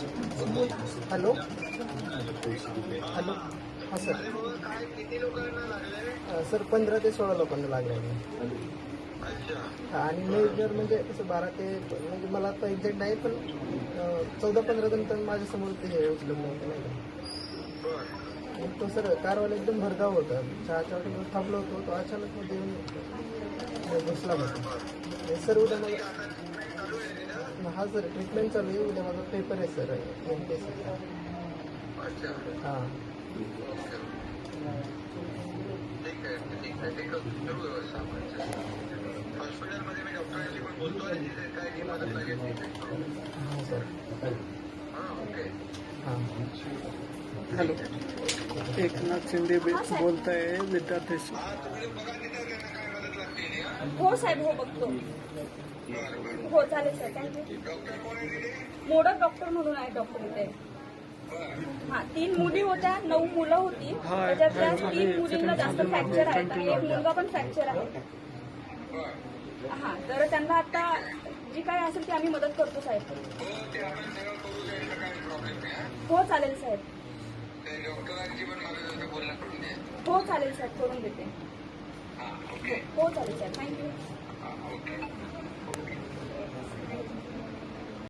Hello? Hello? हां sir. अं, sir पंधरा ते सोळा लोकांना लागले आहे. आणि मेजर म्हणजे कसं बारा ते म्हणजे मला आता एक्झॅक्ट नाही पण चौदा पंधरा जण तर माझ्यासमोर ते हे उचलून नव्हतं नाही का? तो सर कारवाला एकदम भरधाव होता. चहाच्या हॉटेलवर थांबलो होतो तो अचानक मध्ये येऊन घुसला होता. सर उद्या मला हा सर ट्रीटमेंट चालू आहे उद्या माझा पेपर आहे सर एम पी एस सीचा हां. हॉस्पिटलमध्ये मी डॉक्टरांशी पण बोलतो आणि तिथे काय ती मदत लागेल ती. हां सर हां ओके हां. हॅलो. एकनाथ शिंदे बोलताय विद्यार्थ्याशी हा तुम्ही बघा तिथे त्यांना काय मदत लागते ती, हा? साहेब हो बघतो. हो चालेल सर थँक्यू आहे मोडक डॉक्टर म्हणून आहे डॉक्टर इथे. हा तीन मुली होत्या नऊ मुलं होती. त्याच्यातल्या तीन मुलींना जास्त फ्रॅक्चर आहेत आणि एक मुलगा पण फ्रॅक्चर आहे. हा तर त्यांना आता जी काय असेल ती आम्ही मदत करतो साहेब. हो ते आपण सगळं करू द्यायचं काही प्रॉब्लेम नाही हा? हो चालेल साहेब ते डॉक्टरांची पण माझं जसं बोलणं करून द्या हो चालेल साहेब करून देते. हां ओके. हो चालेल साहेब थँक्यू. हां ओके ओके.